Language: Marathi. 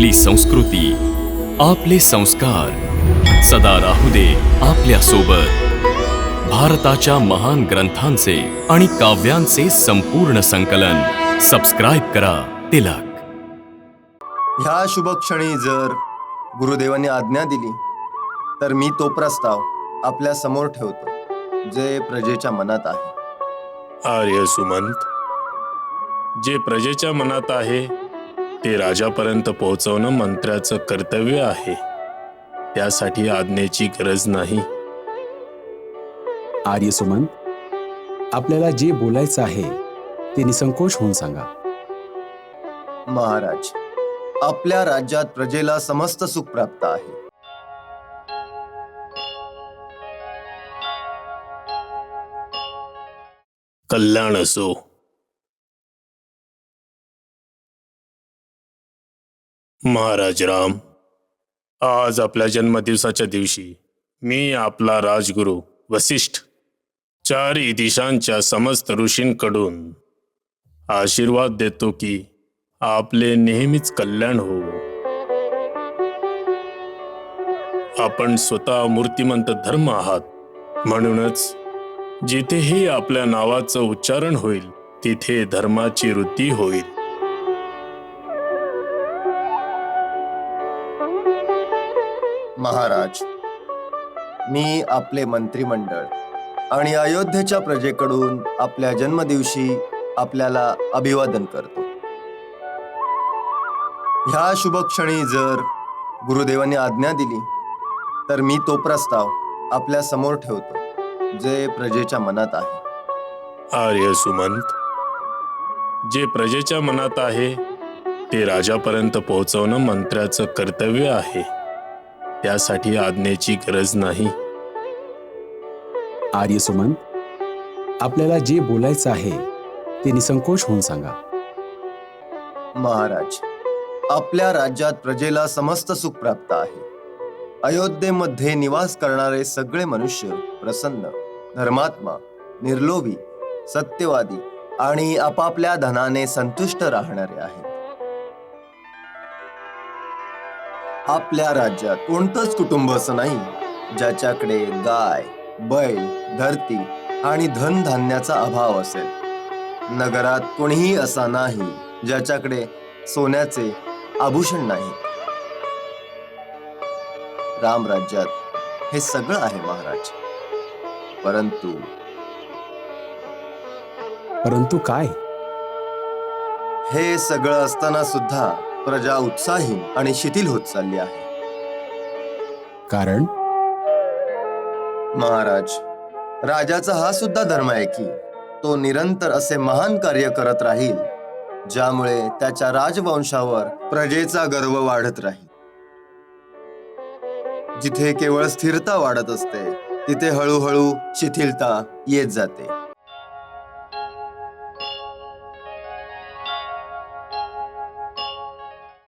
आपली संस्कृती आपले संस्कार. सदा राहू दे आपल्यासोबत भारताच्या महान ग्रंथांचे आणि काव्यांचे संपूर्ण संकलन. सबस्क्राईब करा तिलक. ह्या शुभक्षणी जर गुरुदेवांनी आज्ञा दिली तर मी तो प्रस्ताव आपल्यासमोर ठेवतो जे प्रजेच्या मनात आहे. आर्य सुमंत जे प्रजेच्या मनात आहे ते राजापर्यंत पोहोचवणं मंत्र्याचं कर्तव्य आहे. त्यासाठी आज्ञेची गरज नाही. आर्यसुमंत आपल्याला जे बोलायचं आहे ते निसंकोच होऊन सांगा. महाराज आपल्या राज्यात प्रजेला समस्त सुख प्राप्त आहे. कल्याण असो महाराज राम. आज आपल्या जन्मदिवसाच्या दिवशी मी आपला राजगुरू वसिष्ठ चारही दिशांच्या समस्त ऋषींकडून आशीर्वाद देतो की आपले नेहमीच कल्याण हो. आपण स्वतः मूर्तिमंत धर्म आहात. म्हणूनच जिथेही आपल्या नावाचं उच्चारण होईल तिथे धर्माची वृद्धी होईल. महाराज मी आपले मंत्रिमंडळ आणि अयोध्येच्या प्रजेकडून आपल्या जन्मदिवशी आपल्याला अभिवादन करतो. ह्या शुभक्षणी जर गुरुदेवाने आज्ञा दिली तर मी तो प्रस्ताव आपल्यासमोर ठेवतो जे प्रजेच्या मनात आहे. आर्य सुमंत जे प्रजेच्या मनात आहे ते राजापर्यंत पोहोचवणं मंत्र्याचं कर्तव्य आहे. त्यासाठी आज्ञेची गरज नाही. आर्यसुमंत आपल्याला जे बोलायचं आहे ते निसंकोच होऊन सांगा. महाराज आपल्या राज्यात प्रजेला समस्त सुख प्राप्त आहे. अयोध्येमध्ये निवास करणारे सगळे मनुष्य प्रसन्न धर्मात्मा निर्लोभी सत्यवादी आणि आपापल्या धनाने संतुष्ट राहणारे आहेत. आपल्या राज्यात कोणतंच कुटुंब असं नाही ज्याच्याकडे गाय बैल धरती आणि धनधान्याचा अभाव असेल. नगरात कोणीही असा नाही ज्याच्याकडे सोन्याचे आभूषण नाही. राम राज्यात हे सगळं आहे महाराज. परंतु परंतु काय? हे सगळं असताना सुद्धा प्रजा उत्साही आणि शिथिल होत चालली आहे. कारण? महाराज राजाचा हा सुद्धा धर्म आहे की तो निरंतर असे महान कार्य करत राहील ज्यामुळे त्याच्या राजवंशावर प्रजेचा गर्व वाढत राहील. जिथे केवळ स्थिरता वाढत असते तिथे हळूहळू शिथिलता येत जाते.